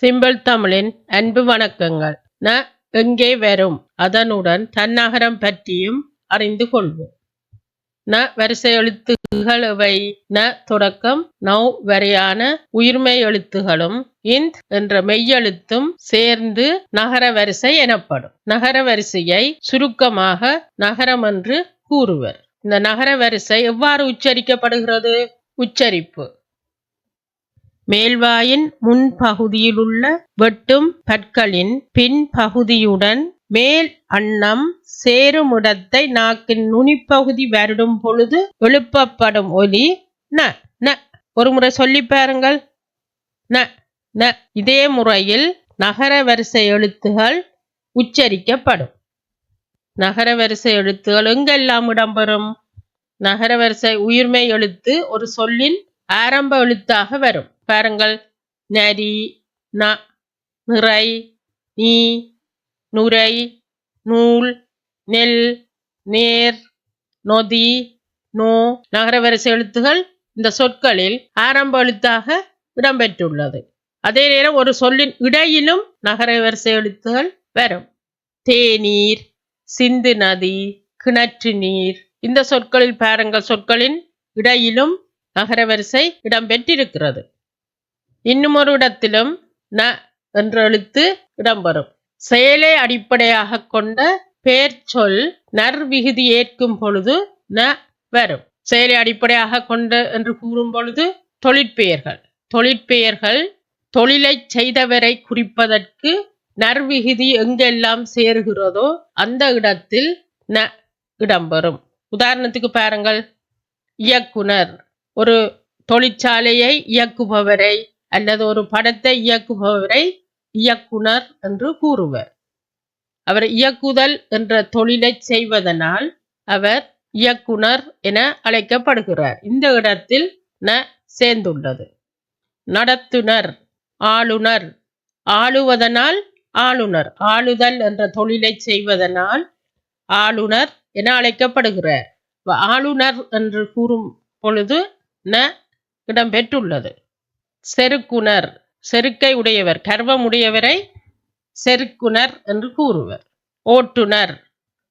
Simple தமிழின் அன்பு வணக்கங்கள். ந எங்கே வரும்? அதனுடன் தன்னகரம் பற்றியும் அறிந்து கொள்வோம். ந வரிசை எழுத்துகள் எவை ந தொடக்கம் நவ் வரையான உயிர்மெய் எழுத்துகளும் இந்த் என்ற மெய்யெழுத்தும் சேர்ந்து நகர வரிசை எனப்படும். நகர வரிசையை சுருக்கமாக நகரம் என்று கூறுவர். இந்த நகர வரிசை எவ்வாறு உச்சரிக்கப்படுகிறது? உச்சரிப்பு. மேல்வாயின் முன்பகுதியிலுள்ள வெட்டும் பற்களின் பின்பகுதியுடன் மேல் அன்னம் சேருமிடத்தை நாக்கின் நுனிப்பகுதி வருடும் பொழுது எழுப்பப்படும் ஒலி ந ந. ஒரு முறை சொல்லி பாருங்கள். ந ந. இதே முறையில் நகர வரிசை எழுத்துகள் உச்சரிக்கப்படும். நகர வரிசை எழுத்துகள் எங்கெல்லாம் இடம்பெறும்? நகர வரிசை உயிர்மெய் எழுத்து ஒரு சொல்லின் ஆரம்ப எழுத்தாக வரும். பாருங்கள். நரி ந நிறை நீ நுரை நூல் நெல் நேர் நொதி நோ நகர வரிசை எழுத்துகள் இந்த சொற்களில் ஆரம்ப எழுத்தாக இடம்பெற்றுள்ளது. அதே நேரம் ஒரு சொல்லின் இடையிலும் நகர வரிசை எழுத்துகள் வரும். தேநீர் சிந்து நதி கிணற்று நீர் இந்த சொற்களில் பாருங்கள். சொற்களின் இடையிலும் நகர வரிசை இடம்பெற்றிருக்கிறது. இன்னும் ஒரு இடத்திலும் ந என்ற எழுத்து இடம்பெறும். செயலை அடிப்படையாக கொண்ட பேர் சொல் நர்விகுதி ஏற்கும் பொழுது ந வரும். செயலை அடிப்படையாக கொண்ட என்று கூறும் பொழுது தொழிற்பெயர்கள். தொழிற்பெயர்கள் தொழிலை செய்தவரை குறிப்பதற்கு நர்விகுதி எங்கெல்லாம் சேருகிறதோ அந்த இடத்தில் ந இடம்பெறும். உதாரணத்துக்கு பாருங்கள். இயக்குனர். ஒரு தொழிற்சாலையை இயக்குபவரை அல்லது ஒரு படத்தை இயக்குபவரை இயக்குனர் என்று கூறுவர். அவர் இயக்குதல் என்ற தொழிலை செய்வதனால் அவர் இயக்குனர் என அழைக்கப்படுகிறார். இந்த இடத்தில் ந சேர்ந்துள்ளது. நடத்துனர் ஆளுநர் ஆளுவதனால் ஆளுநர் ஆளுதல் என்ற தொழிலை செய்வதனால் ஆளுநர் என அழைக்கப்படுகிறார். ஆளுநர் என்று கூறும் பொழுது ந இடம்பெற்றுள்ளது. செருக்குனர் செருக்கை உடையவர். கர்வம் உடையவரை செருக்குனர் என்று கூறுவர். ஓட்டுனர்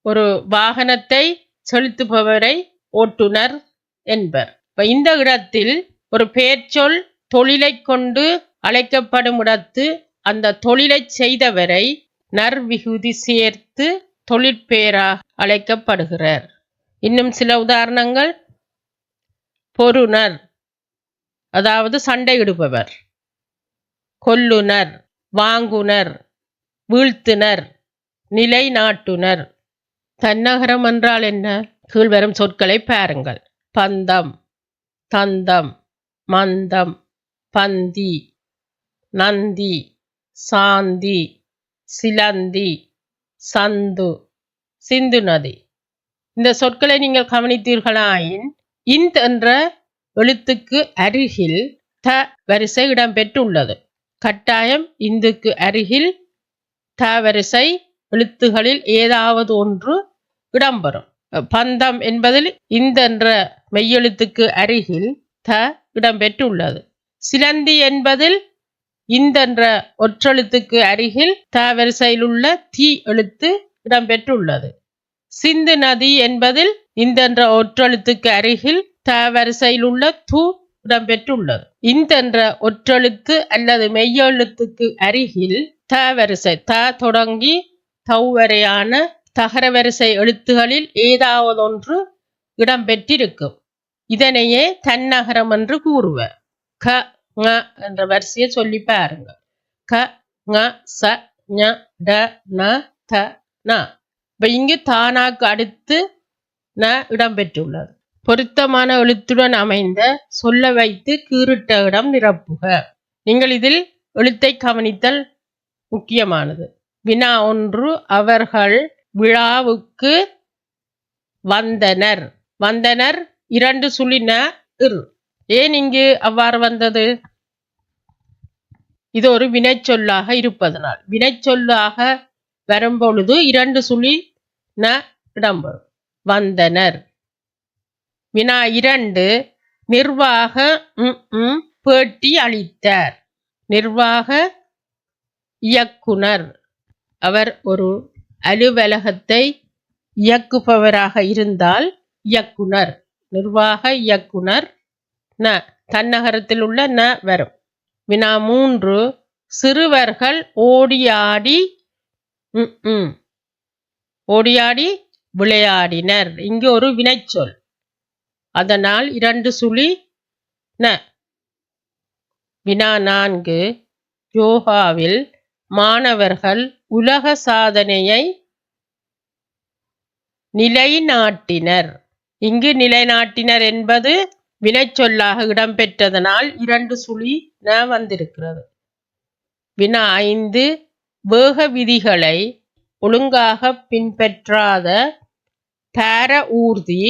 ஒரு வாகனத்தை செலுத்துபவரை ஓட்டுனர் என்பர். இப்ப இந்த இடத்தில் ஒரு பெயர்ச்சொல் தொழிலை கொண்டு அழைக்கப்படும் இடத்து அந்த தொழிலை செய்தவரை நர்விகுதி சேர்த்து தொழிற்பெயராக அழைக்கப்படுகிறார். இன்னும் சில உதாரணங்கள். பொருணர் அதாவது சண்டையிடுபவர் கொல்லுனர் வாங்குனர் வீழ்த்துனர் நிலைநாட்டுனர். தன்னகரம் என்றால் என்ன? கீழ்வரும் சொற்களை பாருங்கள். பந்தம் தந்தம் மந்தம் பந்தி நந்தி சாந்தி சிலந்தி சந்து சிந்து நதி. இந்த சொற்களை நீங்கள் கவனித்தீர்களாயின் இந்த் என்ற எழுத்துக்கு அருகில் த வரிசை இடம்பெற்றுள்ளது. கட்டாயம் இந்துக்கு அருகில் த வரிசை எழுத்துகளில் ஏதாவது ஒன்று இடம்பெறும். பந்தம் என்பதில் இந்த என்ற மெய்யெழுத்துக்கு அருகில் த இடம்பெற்றுள்ளது. சிலந்தி என்பதில் இந்த என்ற ஒற்றெழுத்துக்கு அருகில் த வரிசையில் உள்ள தீ எழுத்து இடம்பெற்றுள்ளது. சிந்து நதி என்பதில் இந்த என்ற ஒற்றெழுத்துக்கு அருகில் த வரிசையில் உள்ள து இடம்பெற்றுள்ளது இந்தென்ற ஒற்றெழுத்து அல்லது மெய்யெழுத்துக்கு அருகில் த வரிசை த தொடங்கி தௌவரையான தகர வரிசை எழுத்துகளில் ஏதாவதொன்று இடம்பெற்றிருக்கும். இதனையே தன்னகரம் என்று கூறுவர். க ங என்ற வரிசையை சொல்லி பாருங்க க ங ச ஞ ட ந த ந. இப்ப இங்கு தானாக்கு அடுத்து ந இடம்பெற்றுள்ளது. பொருத்தமான எழுத்துடன் அமைந்த சொல்ல வைத்து கீறிட்ட இடம் நிரப்புக. நீங்கள் இதில் எழுத்தை கவனித்தல் முக்கியமானது. வினா ஒன்று அவர்கள் விழாவுக்கு வந்தனர். வந்தனர் இரண்டு சுழின இர். ஏன் இங்கு அவ்வாறு வந்தது? இது ஒரு வினைச்சொல்லாக இருப்பதனால். வினைச்சொல்லாக வரும்பொழுது இரண்டு சுழி ந இடம்பெறும் வந்தனர். வினா இரண்டு நிர்வாக ம், ம், பேட்டி அளித்தார். நிர்வாக இயக்குனர். அவர் ஒரு அலுவலகத்தை இயக்குபவராக இருந்தால் இயக்குனர். நிர்வாக இயக்குனர் ந தன்னகரத்தில் உள்ள ந வரும். வினா மூன்று சிறுவர்கள் ஓடியாடி ம், ம். ஓடியாடி விளையாடினர். இங்கு ஒரு வினைச்சொல். அதனால் இரண்டு சுழி ந. வினா நான்கு. யோகாவில் மாணவர்கள் உலக சாதனையை நிலைநாட்டினர். இங்கு நிலைநாட்டினர் என்பது வினைச்சொல்லாக இடம்பெற்றதனால் இரண்டு சுழி ந வந்திருக்கிறது. வினா ஐந்து. வேக விதிகளை ஒழுங்காக பின்பற்றாத பார ஊர்தி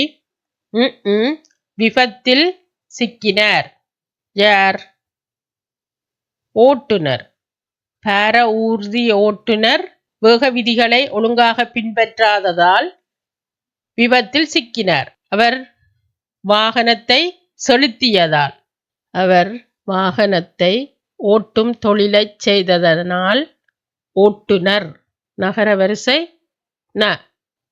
விபத்தில் சிக்கினர். யார்? ஓட்டுனர் பார ஊர்தி ஓட்டுனர் வேக விதிகளை ஒழுங்காக பின்பற்றாததால் விபத்தில் சிக்கினார். அவர் வாகனத்தை செலுத்தியதால். அவர் வாகனத்தை ஓட்டும் தொழிலைச் செய்ததனால் ஓட்டுனர் நகர வரிசை ந.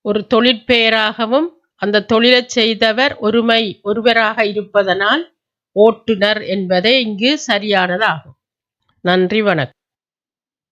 ஒரு தொழிற்பெயராகவும் அந்த தொழிலைச் செய்தவர் ஒருமை ஒருவராக இருப்பதனால் ஓட்டுனர் என்பதே இங்கு சரியானதாகும். நன்றி வணக்கம்.